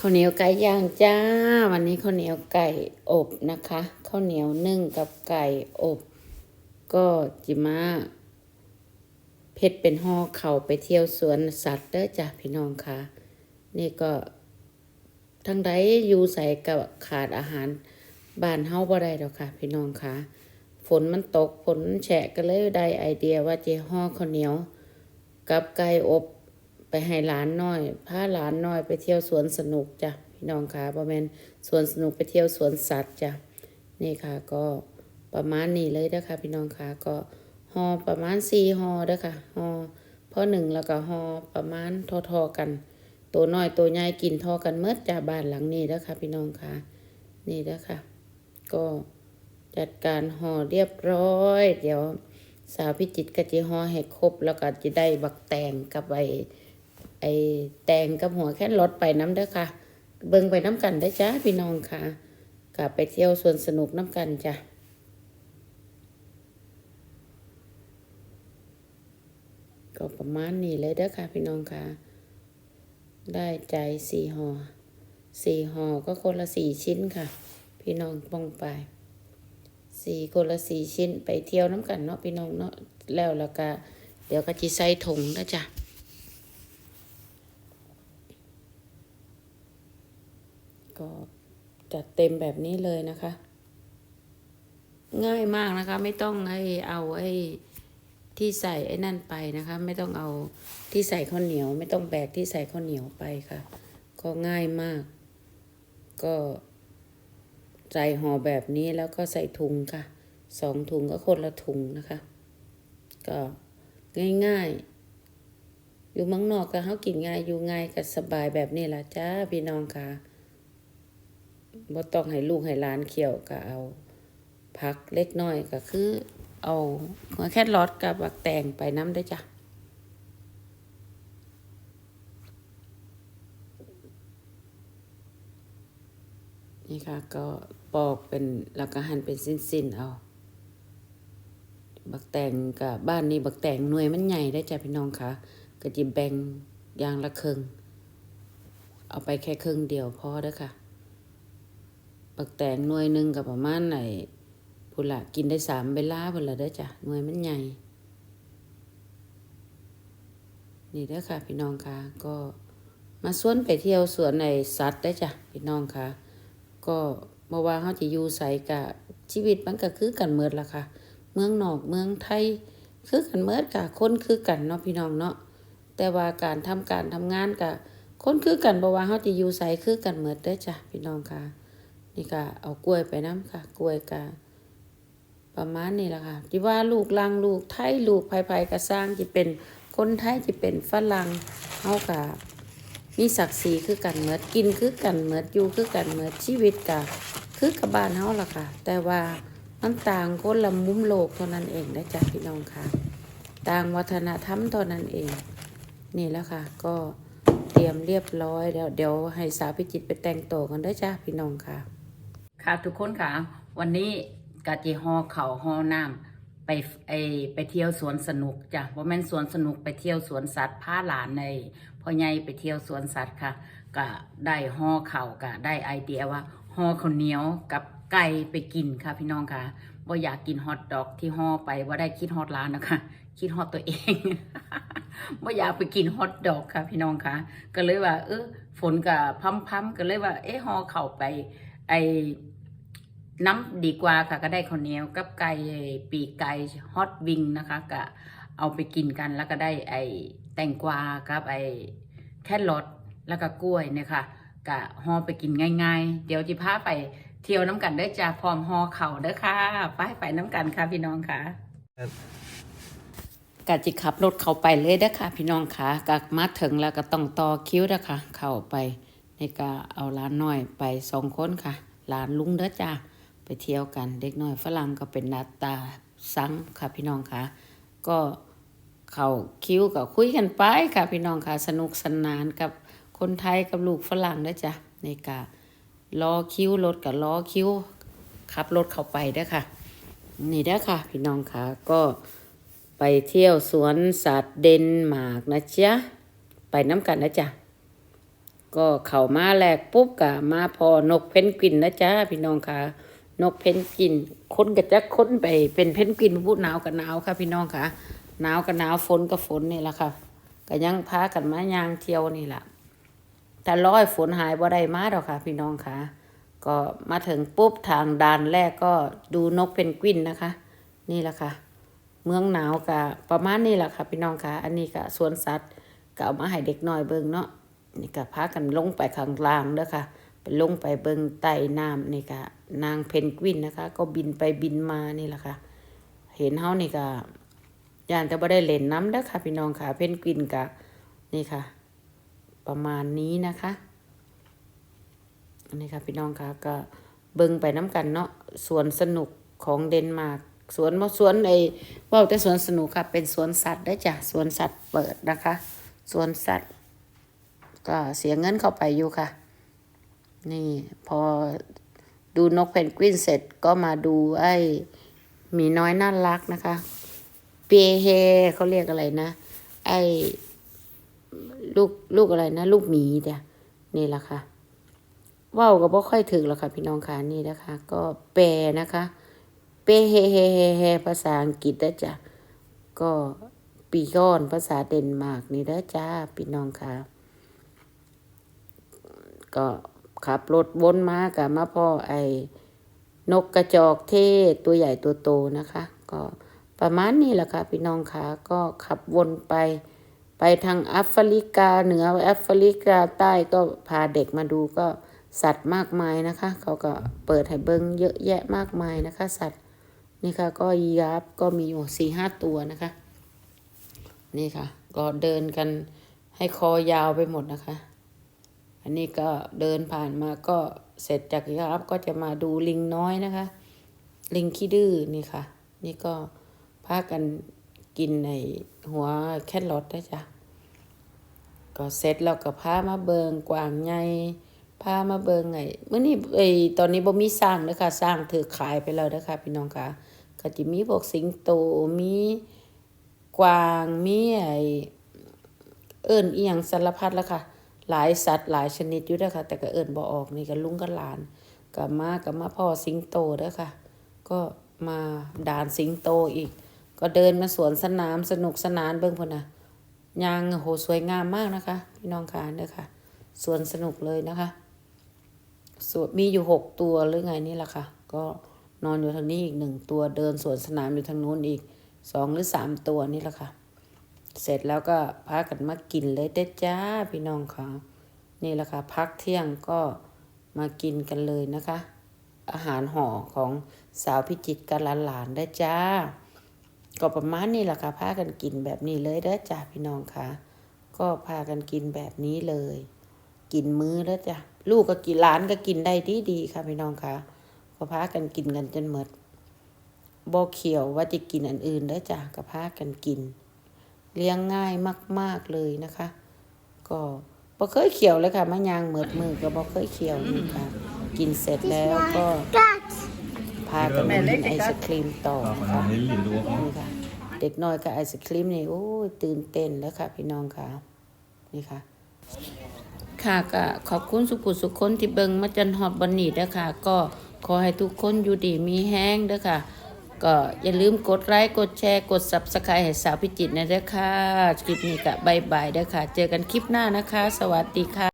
ข้าวเหนียวไก่ย่างจ้า วันนี้ข้าวเหนียวไก่อบนะคะข้าวเหนียวนึ่งกับไก่อบ ก็จิมาเพชรเป็นห่อเข่าไปเที่ยวสวนสัตว์เด้อจ้ะพี่น้องค่ะ นี่ก็ทั้งใดอยู่ใส่กับขาดอาหารบ้านเฮาบ่ได้ดอกค่ะ พี่น้องค่ะ ฝนมันตกฝนมันแฉะก็เลยได้ไอเดียว่าจะห่อข้าวเหนียว กับไก่อบ ไปให้หลานน้อยพาหลานน้อยไปเที่ยวสวนสนุกจ้ะพี่น้องค่ะบ่แม่นสวนสนุกไปเที่ยวสวนสัตว์จ้ะนี่ค่ะก็ประมาณนี้เลยเด้อค่ะพี่น้องค่ะก็ห่อประมาณสี่ห่อเด้อค่ะห่อพอหนึ่งแล้วก็ห่อประมาณทอๆกัน ตัวน้อยตัวใหญ่กินทอกันเมื่อจ้าบ้านหลังนี้เด้อค่ะพี่น้องค่ะนี่เด้อค่ะ ก็จัดการห่อเรียบร้อย เดี๋ยวสาวพิจิตรก็จะห่อให้ครบแล้วก็จะได้บักแตงกับไอ ไอแตงกับหัวแค่รถไปน้ำเด้อค่ะ เบิ่งไปน้ำกันได้จ้าพี่น้องค่ะกลับไปเที่ยวสวนสนุกน้ำกันจ้ะก็ประมาณนี้เลยเด้อค่ะ พี่น้องค่ะ ได้ใจสี่ห่อสี่ห่อก็คนละสี่ชิ้นค่ะ พี่น้องป้องไปสี่คนละสี่ชิ้นไปเที่ยวน้ำกันเนาะพี่น้องเนาะแล้วแล้วก็เดี๋ยวก็จีใส่ถุงนะจ๊ะ ก็จัดเต็มแบบนี้เลยนะคะ ง่ายมากนะคะ ไม่ต้องให้เอาไอ้ที่ใส่ไอ้นั่นไปนะคะ ไม่ต้องเอาที่ใส่ข้าวเหนียว ไม่ต้องแบกที่ใส่ข้าวเหนียวไปค่ะ ก็ง่ายมาก ก็ใส่ห่อแบบนี้แล้วก็ใส่ถุงค่ะสองถุงก็คนละถุงนะคะ ก็ง่ายๆ อยู่มืองนอกก็เขากินง่ายอยู่ง่ายก็สบายแบบนี้ละจ้าพี่น้องค่ะ บ่ต้องให้ลูกให้หลานเคี่ยวก็เอาพักเล็กน้อยก็คือ เอาหัวแครอทกับบักแตงไปน้ำได้จ้ะนี่ค่ะก็ปอกเป็นแล้วก็หั่นเป็นสิ้นๆเอา บักแตงกับบ้านนี้บักแตงหน่วยมันใหญ่ได้จ้ะพี่น้องคะก็จิแบ่งอย่างละครึ่งเอาไปแค่ครึ่งเดียวพอเด้อค่ะ บักแตงหน่วยหนึ่งกับประมาณไหนพุ่นละกินได้สามเวลาพุ่นละเด้อจ้ะหน่วยมันใหญ่ นี่เด้อค่ะ พี่น้องค่ะ ก็มาสวนไปเที่ยวสวนในสัตว์ได้จ้ะพี่น้องค่ะ ก็บ่ว่าเขาจะอยู่ไสกะชีวิตมันก็คือกันเมิดละค่ะ เมืองนอกเมืองไทย คือกันเมิดกะคนคือกันเนาะพี่น้องเนาะแต่ว่าการทำการทำงานกะคนคือกันบ่ว่าเขาจะอยู่ไสคือกันเมิดเด้จ้ะพี่น้องค่ะ นี่ก็เอากล้วยไปน้ำค่ะ กล้วยกะประมาณนี้ล่ะค่ะที่ว่าลูกลังลูกไทยลูกไผๆก็สร้างที่เป็นคนไทยที่เป็นฝรั่งเฮากะมีศักดิ์ศรีคือกันเหมือดกินคือกันเหมือดอยู่คือกันเหมือดชีวิตกะคือกับบ้านเฮาล่ะค่ะ แต่ว่ามันต่างคนละมุมโลกเท่านั้นเองนะจ๊ะพี่น้องค่ะ ต่างวัฒนธรรมเท่านั้นเอง นี่แล้วค่ะ ก็เตรียมเรียบร้อยแล้ว เดี๋ยวให้สาวพิจิตรไปแต่งตัวกันด้วยจ้ะพี่น้องค่ะ ค่ะทุกคนค่ะ วันนี้กะจิฮอเขาฮอน้ำไปไอไปเที่ยวสวนสนุกจ้ะว่าแม่นสวนสนุกไปเที่ยวสวนสัตว์พาหลานในพ่อใหญ่ไปเที่ยวสวนสัตว์ค่ะ ก็ได้ฮอเข่าก็ได้ไอเดียว่าฮอข้าวเหนียวกับไก่ไปกินค่ะพี่น้องค่ะว่าอยากกินฮอทดอกที่ฮอไปว่าได้คิดฮอตร้านนะคะ คิดฮอตตัวเองว่าอยากไปกินฮอทดอกค่ะ พี่น้องค่ะ ก็เลยว่า เออฝนกับพัมๆก็เลยว่า เอ๊ะฮอเข่าไป ไอ น้ำดีกว่าค่ะก็ได้ข้าวเหนียวกับไก่ปีกไก่ฮอตวิงนะคะ ก็เอาไปกินกันแล้วก็ได้ไอแตงกวากับไอแครอทแล้วก็กล้วยเนี่ยค่ะกะห่อไปกินง่าย ๆ เดี๋ยวจะพาไปเที่ยวน้ำกันได้จ้าพร้อมห่อเข่าเด้อค่ะไปไปน้ำกันค่ะพี่น้องค่ะกะจิขับรถเข้าไปเลยเด้อค่ะ พี่น้องค่ะกะมาถึงแล้วก็ต้องต่อคิวเด้อค่ะ เข้าไปในกะเอาล้านน้อยไปสองคนค่ะหลานลุงเด้อจ้า ไปเที่ยวกันเด็กน้อยฝรั่งก็เป็นนาตาสังค่ะพี่น้องค่ะ ก็เขาคิ้วก็คุยกันไปค่ะพี่น้องค่ะ สนุกสนานกับคนไทยกับลูกฝรั่งด้จ้ะในกาล้อคิ้วรถกับล้อคิ้วขับรถเข้าไปเด้ค่ะ นี่เด้ค่ะ พี่น้องค่ะก็ไปเที่ยวสวนสัตว์เดนมาร์กนะจ๊ะไปน้ำกันนะจ๊ะก็เข้ามาแหลกปุ๊บก็มาพอนกเพนกวินนะจ๊ะพี่น้องค่ะ นกเพนกวินค้นก็จะค้นไปเป็นเพนกวินพูดหนาวกับหนาวค่ะ พี่น้องค่ะหนาวกับหนาวฝนกับฝนนี่แหละค่ะก็ยังพากันมายางเที่ยวนี่แหละแต่ร้อยฝนหายบ่ได้มาดอกค่ะ พี่น้องค่ะ ก็มาถึงปุ๊บทางด่านแรกก็ดูนกเพนกวินนะคะ นี่แหละค่ะ เมืองหนาวกะประมาณนี้แหละค่ะ พี่น้องค่ะ อันนี้กะสวนสัตว์ก็เอามาให้เด็กน้อยเบิ่งเนาะนี่ก็พากันลงไปข้างล่างเด้อค่ะ ลงไปเบิงใต้น้ำนี่ก็นางเพนกวินนะคะ ก็บินไปบินมานี่แหละค่ะ เห็นเฮานี่ก็ย่านแต่บ่ได้เล่นน้ำเด้อค่ะ พี่น้องค่ะ เพนกวินกะนี่ค่ะ ประมาณนี้นะคะนนี้ค่ะพี่น้องค่ะก็เบิงไปน้ำกันเนาะสวนสนุกของเดนมาร์กสวนบ่สวนไอ้ว้าแต่สวนสนุกค่ะ เป็นสวนสัตว์ได้จ้ะสวนสัตว์เปิดนะคะสวนสัตว์ ก็เสียเงินเข้าไปอยู่ค่ะ นี่พอดูนกเพนกวินเสร็จก็มาดูไอ้หมีน้อยน่ารักนะคะ เปเฮเขาเรียกอะไรนะ ไอ้ลูกลูกอะไรนะ ลูกหมีจ้ะนี่แหละค่ะว่าวก็บ่ค่อยถึงหรอกค่ะพี่น้องค่ะนี่นะคะ ก็แปลนะคะเปเฮเฮเฮเฮภาษาอังกฤษนะจ๊ะก็ปีก้อนภาษาเดนมาร์กนี่เด้อจ้าพี่น้องค่ะก็ ขับรถวนมากับมาพ่อไอ้นกกระจอกเทศตัวใหญ่ตัวโตนะคะ ก็ประมาณนี้แหละค่ะพี่น้องค่ะก็ขับวนไป ไปทางแอฟริกาเหนือแอฟริกาใต้ก็พาเด็กมาดูก็สัตว์มากมายนะคะ เขาก็เปิดให้เบิ้งเยอะแยะมากมายนะคะ สัตว์นี่ค่ะ ก็ยีราฟก็มีอยู่สี่ห้าตัวนะคะ นี่ค่ะ ก็เดินกันให้คอยาวไปหมดนะคะ อันนี้ก็เดินผ่านมาก็เสร็จจากยีราฟก็จะมาดูลิงน้อยนะคะ ลิงขี้ดื้อนี่ค่ะ นี่ก็พากันกินในหัวแครอทได้จ้ะก็เสร็จแล้วก็พามาเบิงกวางใหญ่พามาเบิงไงเมื่อนี้ไอตอนนี้บ่มีสร้างเด้อค่ะสร้างถือขายไปแล้วเด้อค่ะพี่น้องค่ะก็จะมีพวกสิงโตมีกวางมีไอเอิ้นอียงสารพัดแล้วค่ะ หลายสัตว์หลายชนิดอยู่เด้อค่ะ แต่ก็เอิ้นบ่ออกนี่ก็ลุงกับหลานก็มาก็มาพ่อสิงโตเด้อค่ะ ก็มาด่านสิงโตอีก ก็เดินมาสวนสนามสนุกสนานเบิ่งพุ่นน่ะยางโหสวยงามมากนะคะ พี่น้องค่ะเนี่ยค่ะสวนสนุกเลยนะคะสวนมีอยู่หกตัวหรือไงนี่แหละค่ะ ก็นอนอยู่ทางนี้อีกหนึ่งตัวเดินสวนสนามอยู่ทางนู้นอีกสองหรือสามตัวนี่แหละค่ะ เสร็จแล้วก็พากันมากินเลยเด้จ้าพี่น้องค่ะ นี่แหละค่ะพักเที่ยงก็มากินกันเลยนะคะ อาหารห่อของสาวพิจิตกับหลานๆได้จ้า ก็ประมาณนี้แหละค่ะพากันกินแบบนี้เลยเด้จ้าพี่น้องค่ะ ก็พากันกินแบบนี้เลย กินมื้อแล้วจ้ะลูกก็กินหลานก็กินได้ดีดีค่ะพี่น้องค่ะก็พากันกินกันจนหมดบ่เขียวว่าจะกินอันอื่นเด้จ้ะก็พากันกิน เลี้ยงง่ายมาก ๆเลยนะคะ ก็บ่เคยเขียวเลยค่ะมะยางเหมิดมือก็บ่เคยเขียวนี่ค่ะ กินเสร็จแล้วก็พากันกินไอศครีมต่อนะคะนี่ค่ะ เด็กน้อยกับไอศครีมนี่โอ้ยตื่นเต้นแล้วค่ะ พี่น้องค่ะนี่ค่ะค่ะก็ขอบคุณสุขุสุขคนที่เบิงมาจันฮอดบันนีด้อค่ะก็ขอให้ทุกคนอยู่ดีมีแห้งเด้อค่ะ ก็อย่าลืมกดไลค์กดแชร์กด Subscribe ให้สาวพิจิตรนะเด้อค่ะคลิปนี้ก็บายบายเด้อค่ะ เจอกันคลิปหน้านะคะ สวัสดีค่ะ